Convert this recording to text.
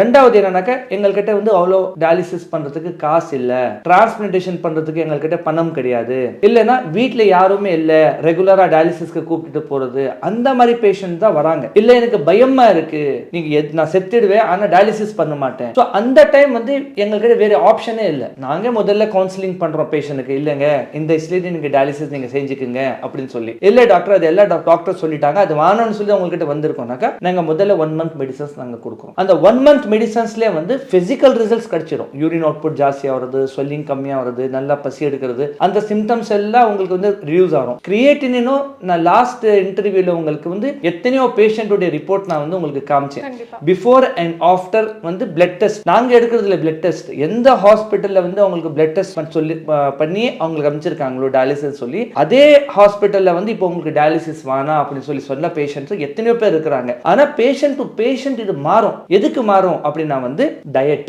ரெண்டாவது என்னன்னாக்கா எங்கள்கிட்ட வந்து அவ்வளோ டயாலிசிஸ் பண்ணுறதுக்கு காசு இல்லை. டிரான்ஸ்பிளான்டேஷன் பண்ணுறதுக்கு எங்கள்கிட்ட பணம் கிடையாது. இல்லைன்னா வீட்டில் யாருமே இல்லை. ரெகுலராக டயாலிசிஸ்க்கு கூப்பிட்டு போகிறது அந்த மாதிரி பேஷண்ட் தான் வராங்க. இல்லை எனக்கு பயமாக இருக்குது நீங்கள் எத்- நான் செத்துடுவேன். ஆனால் டயாலிசிஸ் பண்ண மாட்டேன். ஸோ அந்த டைம் வந்து எங்கள்கிட்ட வேற ஆப்ஷனே இல்லை. நாங்கள் முதல்ல கவுன்சிலிங் பண்ணுறோம் பேஷண்ட்டுக்கு இல்லைங்க இந்த இஸ்லேயே நீங்கள் டயாலிசிஸ் நீங்கள் செஞ்சுக்குங்க அப்படின்னு சொல்லி. இல்லை டாக்டர் அது எல்லா டாக்டர் சொல்லிட்டாங்க. அது வேணும்னு சொல்லி உங்கள்கிட்ட வந்திருக்கோம்னாக்கா நாங்கள் முதல்ல ஒன் மந்த் மெடிசன்ஸ் நாங்கள் கொடுக்குறோம். அந்த ஒன் மந்த் மெடிசன்ஸ்லேயே வந்து பிசிக்கல் ரிசல்ட்ஸ் கிடைச்சிடும் யூரின் அவுட்புட் ஜாஸ்தியாக வருது ஸ்வெல்லிங் கம்மியாக வருது நல்லா பசி எடுக்கிறது அந்த சிம்டம்ஸ் எல்லாம் உங்களுக்கு வந்து ரிடியூஸ் ஆகும். கிரியேட்டினும் நான் லாஸ்ட் இன்டர்வியூல உங்களுக்கு வந்து எத்தனையோ பேஷண்ட்டுடைய ரிப்போர்ட் நான் வந்து உங்களுக்கு காமிச்சேன். பிஃபோர் அண்ட் ஆஃப்டர் வந்து பிளட் டெஸ்ட் நாங்க எடுக்கிறதுல பிளட் டெஸ்ட் எந்த ஹாஸ்பிட்டல்ல வந்து அவங்களுக்கு பிளட் டெஸ்ட் சொல்லி பண்ணி அவங்களுக்கு அமைச்சிருக்காங்களோ டயாலிசிஸ் சொல்லி அதே ஹாஸ்பிட்டல்ல வந்து இப்போ உங்களுக்கு டயாலிசிஸ் வேணாம் அப்படின்னு சொல்லி சொன்ன பேஷண்ட்ஸ் எத்தனையோ பேர் இருக்கிறாங்க. ஆனா பேஷண்ட் டு பேஷண்ட் இது மாறும். எதுக்கு மாறும்? அப்படின்னா வந்து டயட்